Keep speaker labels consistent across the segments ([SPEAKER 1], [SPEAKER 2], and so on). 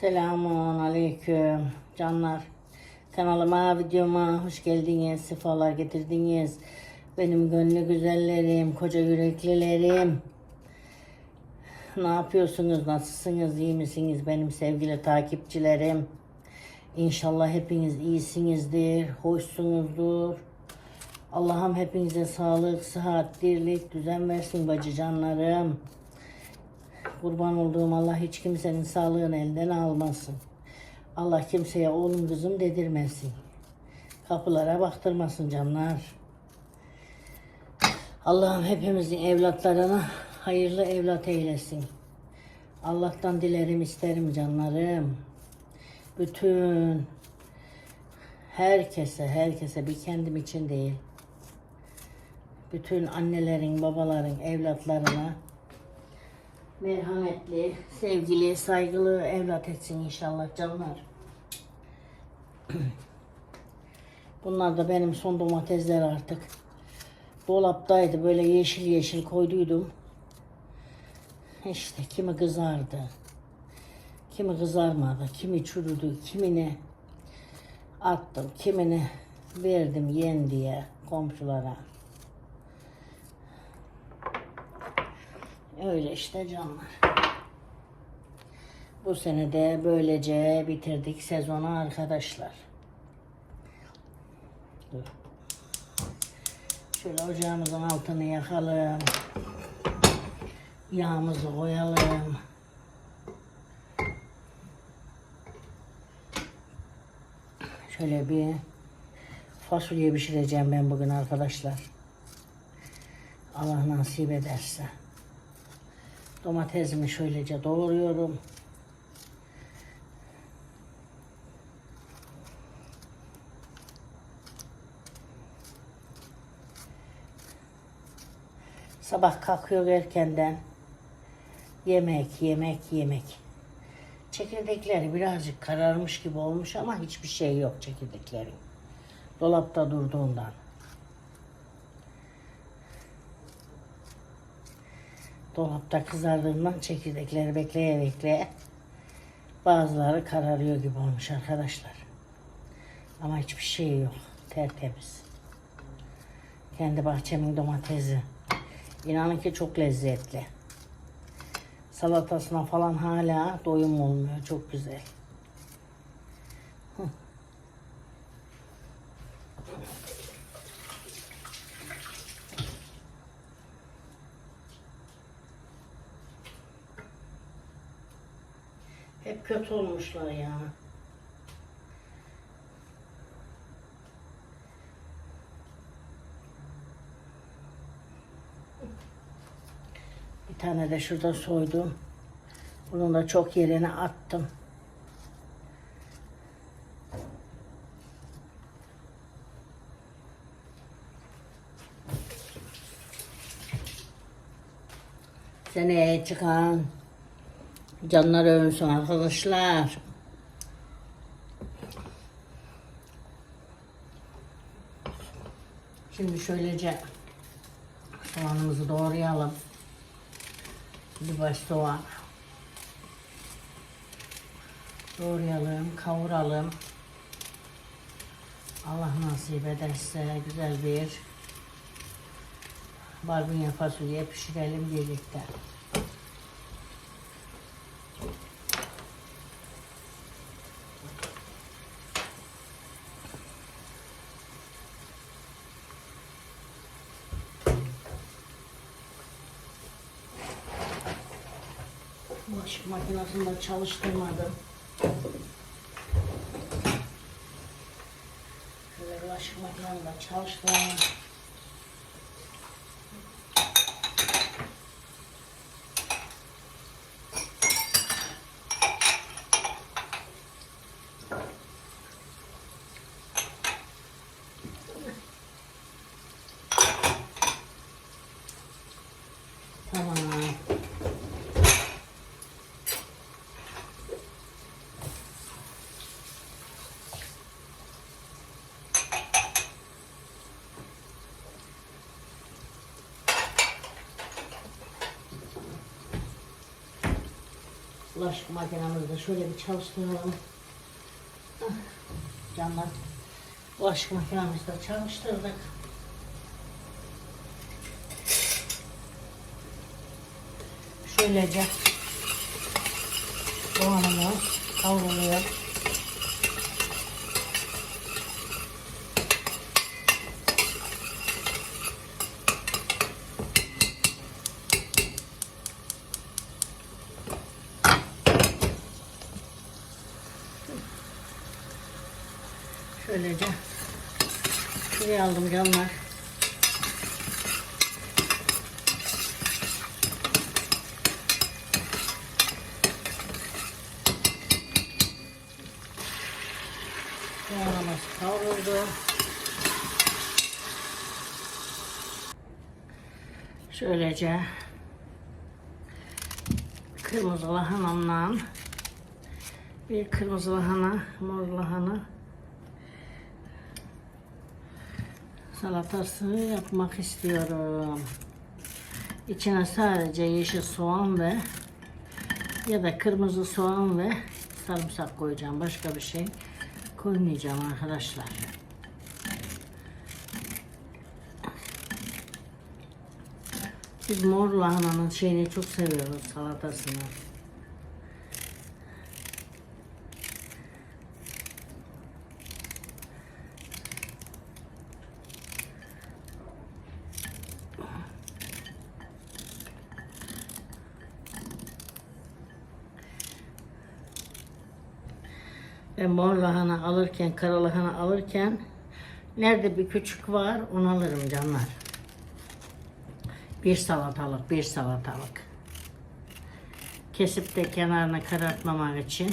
[SPEAKER 1] Selamun aleyküm canlar. Kanalıma, videoma hoş geldiniz, sefalar getirdiniz. Benim gönlü güzellerim, koca yüreklilerim. Ne yapıyorsunuz, nasılsınız, iyi misiniz benim sevgili takipçilerim? İnşallah hepiniz iyisinizdir, hoşsunuzdur. Allah'ım hepinize sağlık, sıhhat, dirlik, düzen versin bacı canlarım. Kurban olduğum Allah hiç kimsenin sağlığını elden almasın. Allah kimseye oğlum kızım dedirmesin. Kapılara baktırmasın canlar. Allah'ım hepimizin evlatlarına hayırlı evlat eylesin. Allah'tan dilerim isterim canlarım. Bütün herkese herkese bir kendim için değil. Bütün annelerin, babaların, evlatlarına merhametli, sevgili, saygılı evlat etsin inşallah canlar. Bunlar da benim son domatesler artık. Dolaptaydı böyle yeşil yeşil koyduydum. İşte kimi kızardı. Kimi kızarmadı, kimi çürüdü, kimini attım, kimini verdim yen diye komşulara. Öyle işte canlar. Bu sene de böylece bitirdik sezonu arkadaşlar. Şöyle ocağımızın altını yakalım. Yağımızı koyalım. Şöyle bir fasulye pişireceğim ben bugün arkadaşlar. Allah nasip ederse. Domatesimi şöylece doğruyorum. Sabah kalkıyor erkenden. Yemek, yemek, yemek. Çekirdekleri birazcık kararmış gibi olmuş ama hiçbir şey yok çekirdeklerin. Dolapta durduğundan. Dolapta kızardığından çekirdekleri bekleye bekleye bazıları kararıyor gibi olmuş arkadaşlar. Ama hiçbir şey yok. Tertemiz. Kendi bahçemin domatesi. İnanın ki çok lezzetli. Salatasına falan hala doyum olmuyor. Çok güzel. Kötü olmuşlar ya. Bir tane de şurada soydum. Bunun da çok yerine attım. Seneye çıkan canlar övünsün arkadaşlar. Şimdi şöylece soğanımızı doğrayalım. Bir baş soğan. Doğrayalım, kavuralım. Allah nasip ederse güzel bir barbunya fasulye pişirelim birlikte. De çalıştırmadım. Şöyle bulaşık makinesini de çalıştıralım. Bulaşık makinamızı şöyle bir çalıştıralım. Ah, Canlar. Bulaşık makinamızı da çalıştırdık. Şöylece soğanımı kavruluyor. Şöylece şuraya aldım canlar. Soğanımız kavruldu. Şöylece kırmızı lahanamla bir kırmızı lahana, mor lahana salatası yapmak istiyorum. İçine sadece yeşil soğan ve ya da kırmızı soğan ve sarımsak koyacağım. Başka bir şey koymayacağım arkadaşlar. Biz mor lahananın şeyini çok seviyoruz salatasını. Mor lahana alırken, kara lahana alırken nerede bir küçük var onu alırım canlar. Bir salatalık, bir salatalık. Kesip de kenarına karartmamak için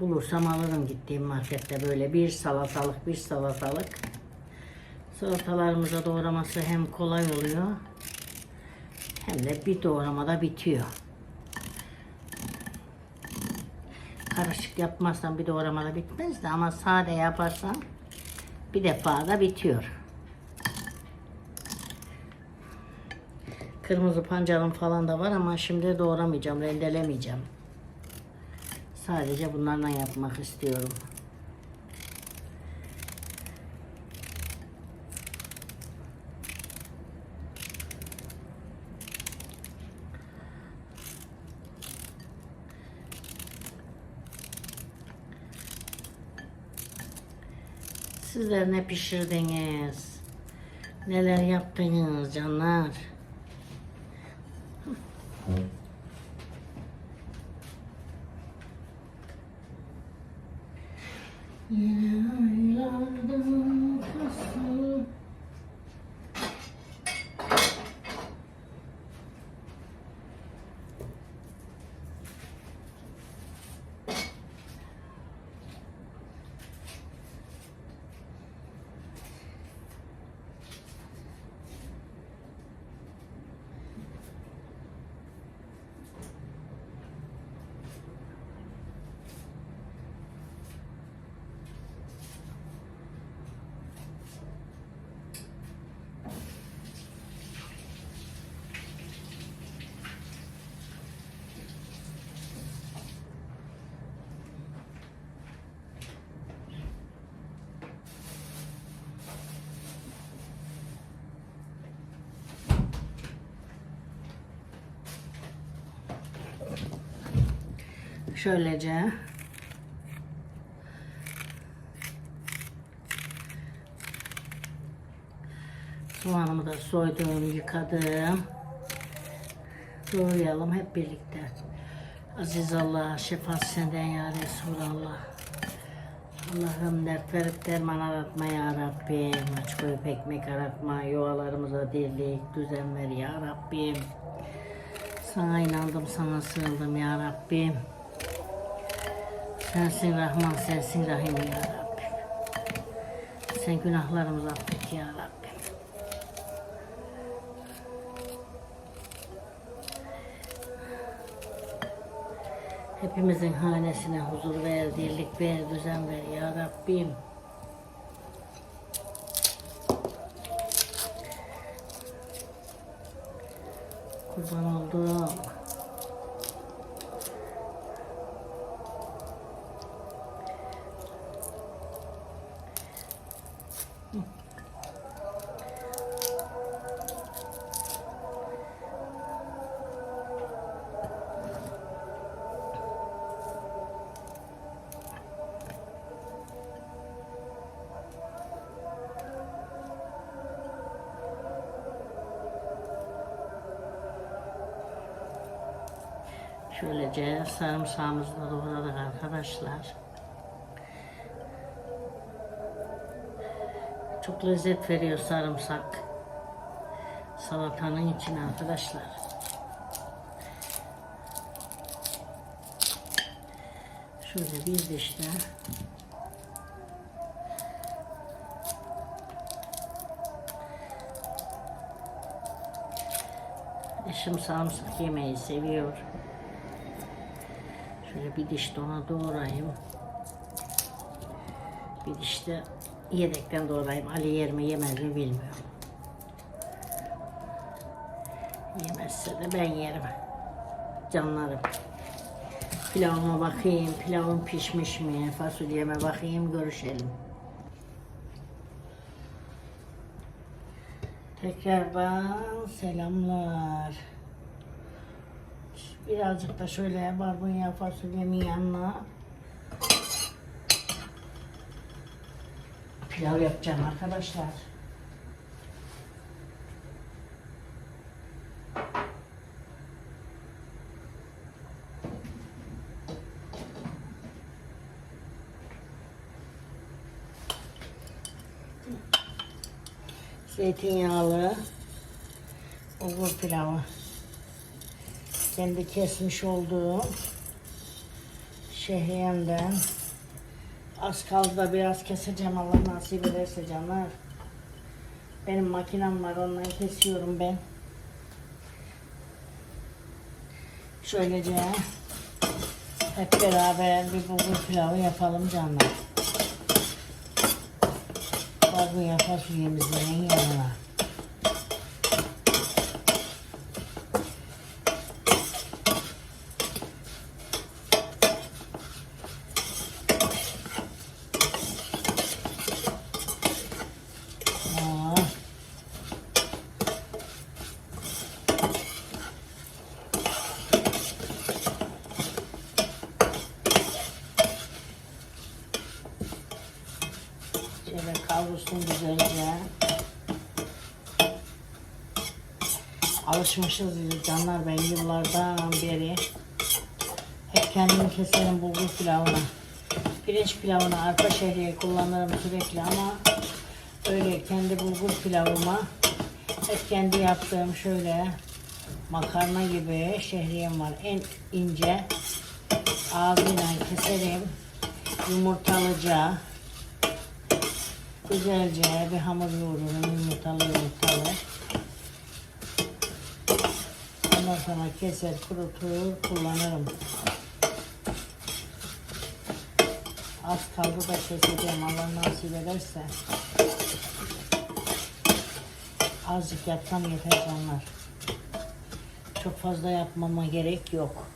[SPEAKER 1] bulursam alırım gittiğim markette böyle bir salatalık, bir salatalık. Salatalarımıza doğraması hem kolay oluyor hem de bir doğramada bitiyor. Karışık yapmazsan bir doğramada bitmez de ama sade yaparsan bir defa da bitiyor. Kırmızı pancarım falan da var ama şimdi doğramayacağım, rendelemeyeceğim. Sadece bunlarla yapmak istiyorum. Sizler ne pişirdiniz? Neler yaptınız canlar? Şöylece soğanımı da soydum, yıkadım. Doğrayalım hep birlikte. Aziz Allah, şefaat senden ya Resulallah. Allah'ım dert verip derman aratma ya Rabbim. Aç koyup ekmek aratma. Yuvalarımıza dirlik, düzen ver ya Rabbim. Sana inandım, sana sığındım ya Rabbim. Sensin Rahman, sensin Rahim ya Rabbim. Sen günahlarımızı affet ya Rabbim. Hepimizin hanesine huzur ver, dirlik ver, düzen ver ya Rabbim. Kurban oldum. Şöylece sarımsağımızı da doğradık arkadaşlar. Çok lezzet veriyor sarımsak. Salatanın için arkadaşlar. Şöyle bir diş de Eşim sarımsak yemeyi seviyor. Şöyle bir diş de ona doğrayayım. Bir diş de yedekten doğrayayım. Ali yer mi yemez mi bilmiyorum. Yemezse de ben yerim. Canlarım. Pilavıma bakayım. Pilavım pişmiş mi? Fasulyeme bakayım. Görüşelim. Tekrardan selamlar. Birazcık da şöyle barbunya fasulyemin yanına pilav yapacağım arkadaşlar. Zeytinyağlı bulgur pilavı. Kendi kesmiş olduğum şehriyemden az kaldı da biraz keseceğim Allah nasip ederse canlar. Benim makinem var ondan kesiyorum ben. Şöylece hep beraber bir bulgur pilavı yapalım canlar. Barbunya fasulyemizin yanına. Aa. Şöyle kavrulsun güzelce. Alışmışız canlar ben yıllardan beri. Hep kendim keserim bulgur pilavına. Pirinç pilavına arpa şehriye kullanırım sürekli ama öyle kendi bulgur pilavıma hep kendi yaptığım şöyle makarna gibi şehriyem var. En ince ağzıyla keserim. Yumurtalıca güzelce bir hamur yoğururum yumurtalı yumurtalı. Ondan sonra keser kurutur kullanırım. Az kaldı da keseceğim Allah nasip ederse. Azıcık yapsam yeter canlar. Çok fazla yapmama gerek yok.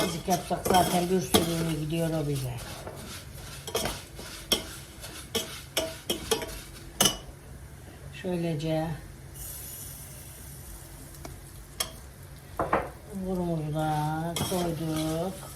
[SPEAKER 1] Azıcık yapsak zaten bir sürü gidiyor o bize. Şöylece Da koyduk.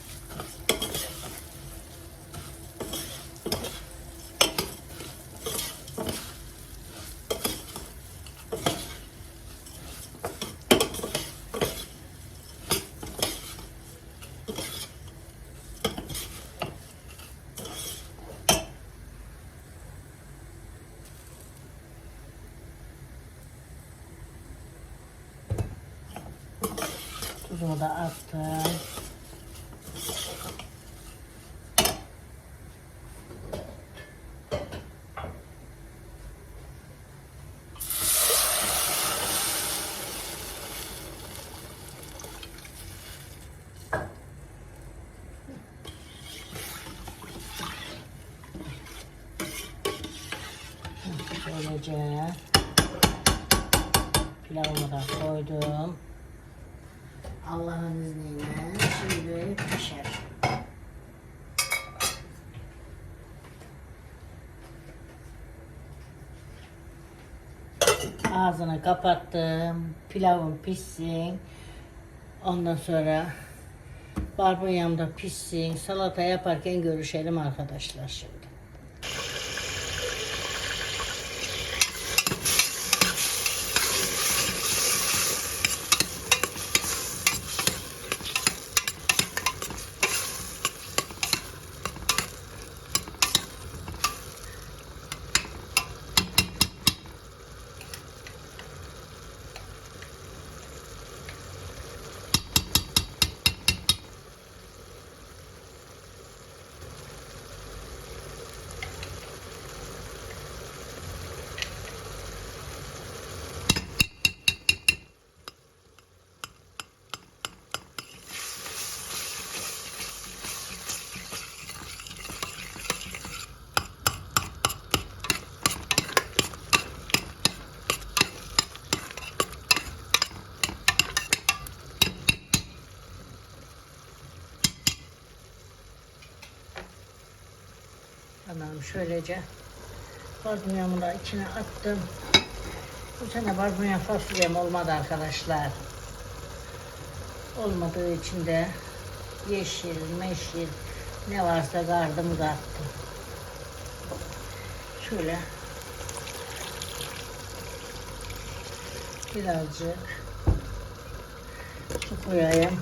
[SPEAKER 1] Tuzumu da attım. Böylece pilavımı da koydum. Allah'ın izniyle şimdi pişer. Ağzını kapattım. Pilavım pişsin. Ondan sonra barbunyam da pişsin. Salata yaparken görüşelim arkadaşlar şimdi. Şöylece barbunyamı da içine attım. Bu sene barbunya fasulyem olmadı arkadaşlar. Olmadığı için de yeşil, meşil ne varsa gardımı da attım. Şöyle birazcık su koyayım.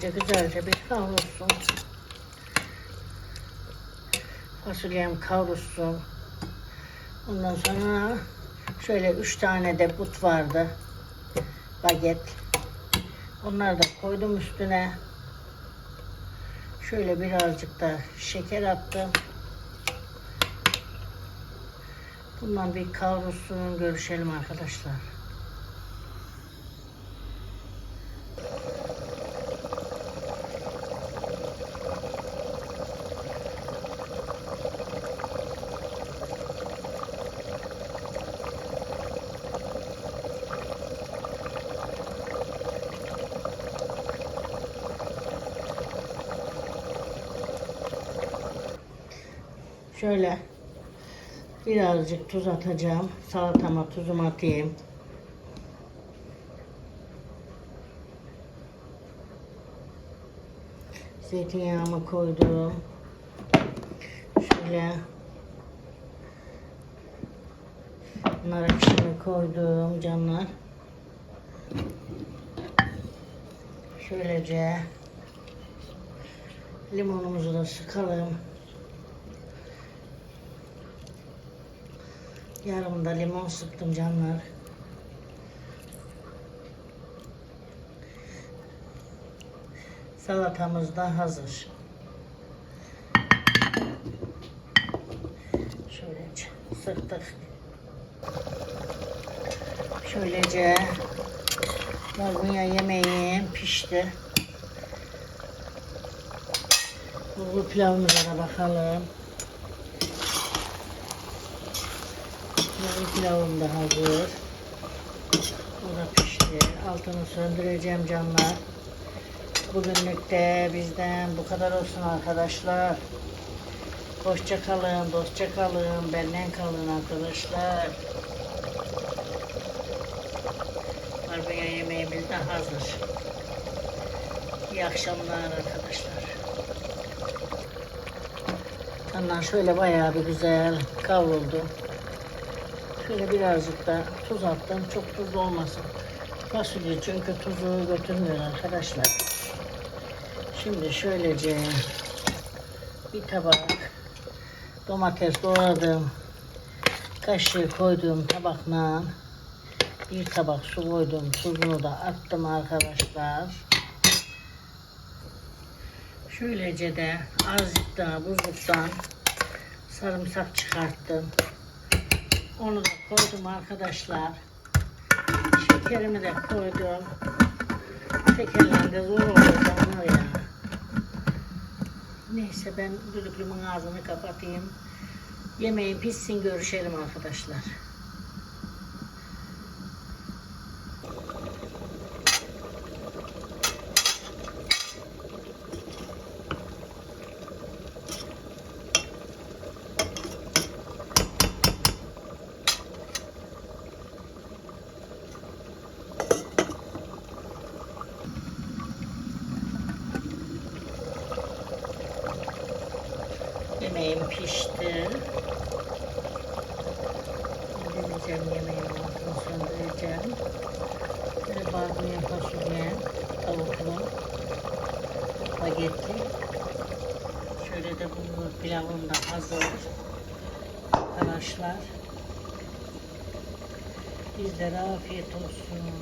[SPEAKER 1] Şöylece güzelce bir kavrulsun. Fasulyem kavrulsun. Ondan sonra şöyle üç tane de but vardı. Baget. Onları da koydum üstüne. Şöyle birazcık da şeker attım. Bundan bir kavrulsun görüşelim arkadaşlar. Şöyle birazcık tuz atacağım. Salatama tuzumu atayım. Zeytinyağımı koydum. Şöyle nar ekşimi koydum canlar. Şöylece limonumuzu da sıkalım. Yarım da limon sıktım canlar. Salatamız da hazır. Şöylece sıktık. Şöylece barbunya yemeğim pişti. Bulgur pilavımıza da bakalım. Yarım pilavım da hazır. O da pişti. Altını söndüreceğim canlar. Bugünlük de bizden bu kadar olsun arkadaşlar. Hoşça kalın, dostça kalın, benden kalın arkadaşlar. Barbunya yemeğimiz de hazır. İyi akşamlar arkadaşlar. Ondan şöyle bayağı bir güzel kavruldu. Şöyle birazcık da tuz attım. Çok tuzlu olmasın. Fasulye çünkü tuzu götürmüyor arkadaşlar. Şimdi şöylece bir tabak domates doğradım. Kaşığı koyduğum tabakla bir tabak su koydum. Tuzunu da attım arkadaşlar. Şöylece de azıcık daha buzluktan sarımsak çıkarttım. Onu da koydum arkadaşlar. Şekerimi de koydum. Şekerle de zor oluyor canlar ya. Neyse ben düdüklümün ağzını kapatayım. Yemeği pişsin görüşelim arkadaşlar. Yemeğim pişti. Dinleyeceğim yemeğin altını söndüreceğim. Böyle barbunya fasulye, tavuklu, spagetti. Şöyle de bulgur pilavım da hazır. Arkadaşlar. Bizlere afiyet olsun.